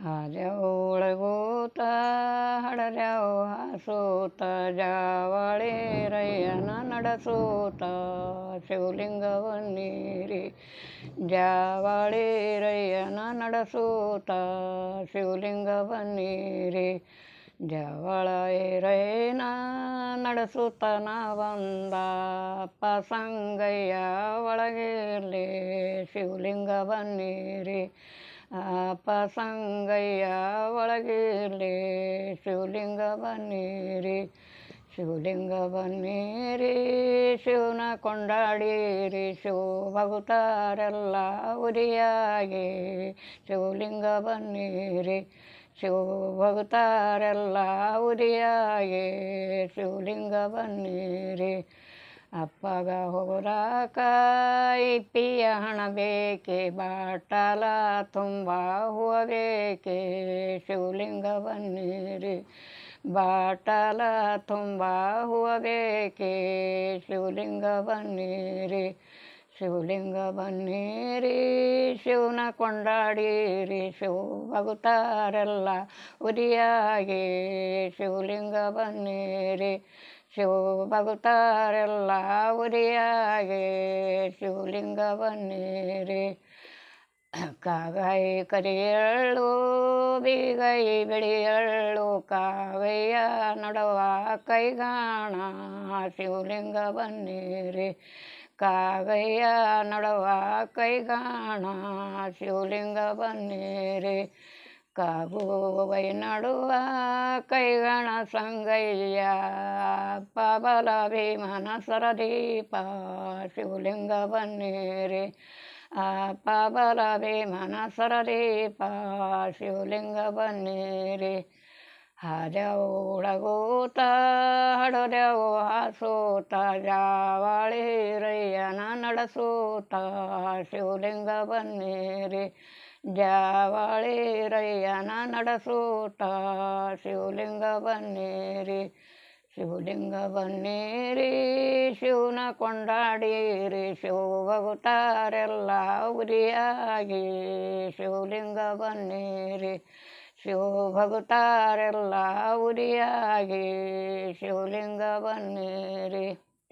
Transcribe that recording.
ಹಾದ್ಯಾವ ಒಳಗೋತ ಹಡದ್ಯಾವ ಹಾಸೋತ ಜಾವಳಿ ರಯ್ಯನ ನಡೆಸೋತ ಶಿವಲಿಂಗವನ್ನೀರಿ ಜಾವಳಿ ರಯ್ಯನ ನಡೆಸೋತ ಶಿವಲಿಂಗವನ್ನೀರಿ ಜವಳ ರೈನ ನಡೆಸುತ್ತನ ಬಂದ ಪಸಂಗಯ್ಯ ಒಳಗಿರಲಿ ಶಿವಲಿಂಗ ಬನ್ನೀರಿ ಪಸಂಗಯ್ಯ ಒಳಗಿರಲಿ ಶಿವಲಿಂಗ ಬನ್ನೀರಿ ಶಿವಲಿಂಗ ಬನ್ನೀರಿ ಶಿವನ ಕೊಂಡಾಡಿರಿ ಶಿವ ಭಗುತಾರೆಲ್ಲ ಉರಿಯಾಗಿ ಶಿವಲಿಂಗ ಬನ್ನೀರಿ ಶಿವ ಭಕ್ತರೆಲ್ಲ ಉರಿಯಾಗೆ ಶಿವಲಿಂಗ ಬನ್ನೀರಿ ಅಪ್ಪಗ ಹೋರಾಕ ಇಪ್ಪಿಯ ಹಣ ಬೇಕೆ, ಬಾಟಲ ತುಂಬ ಹೂವ ಬೇಕೆ ಶಿವಲಿಂಗ ಬನ್ನೀರಿ ಬಾಟಲ ತುಂಬ ಹೂವ ಬೇಕೆ ಶಿವಲಿಂಗ ಬನ್ನೀರಿ ಶಿವಲಿಂಗ ಬನ್ನೀರಿ ಶಿವನ ಕೊಂಡಾಡೀರಿ ಶಿವ ಭಕ್ತರೆಲ್ಲ ಉರಿಯಾಗಿ. ಶಿವಲಿಂಗ ಬನ್ನೀರಿ ಶಿವ ಭಗುತಾರೆಲ್ಲ ಉರಿಯಾಗಿ. ಶಿವಲಿಂಗ ಬನ್ನೀರಿ ಕಾಗಾಯಿ ಬಿಗೈ ಬೀಗೈ ಬಿಳಿಯಳು ಕಾವಯ್ಯ ನಡುವ ಕೈಗಾಣ. ಶಿವಲಿಂಗ ಬನ್ನೀರಿ ಕಾಗಯ್ಯ ನಡುವ ಕೈಗಾಣ ಶಿವಲಿಂಗ ಬನ್ನೀರಿ. ಕಾಗುವೈ ನಡುವ ಕೈಗಣ ಸಂಗಯ್ಯ. ಪಬಲ ಭೀಮನ ಸರದೀಪ ಶಿವಲಿಂಗ ಬನ್ನೀರಿ. ಆ ಪಬಲ ಭೀಮನ ಸರದೀಪ ಶಿವಲಿಂಗ ಬನ್ನೀರಿ. ಹಾದ್ಯಾವ ಹುಡಗೋತ ಹಡದ್ಯಾವು ಹಾಸೋತ ಜಾವಳಿ ರಯ್ಯನ ನಡೆಸೋತ, ಶಿವಲಿಂಗ ಬನ್ನೀರಿ ಜಾವಳಿ ರಯ್ಯನ ನಡೆಸೋತ, ಶಿವಲಿಂಗ ಬನ್ನೀರಿ ಶಿವಲಿಂಗ ಬನ್ನೀರಿ, ಶಿವನ ಕೊಂಡಾಡಿರಿ ಶಿವ ಭಕ್ತರೆಲ್ಲ ಉರಿಯಾಗಿ, ಶಿವಲಿಂಗ ಬನ್ನೀರಿ. ಶಿವ ಭಕ್ತರೆಲ್ಲ ಉರಿಯಾಗಿ ಶಿವಲಿಂಗ ಬನ್ನೀರಿ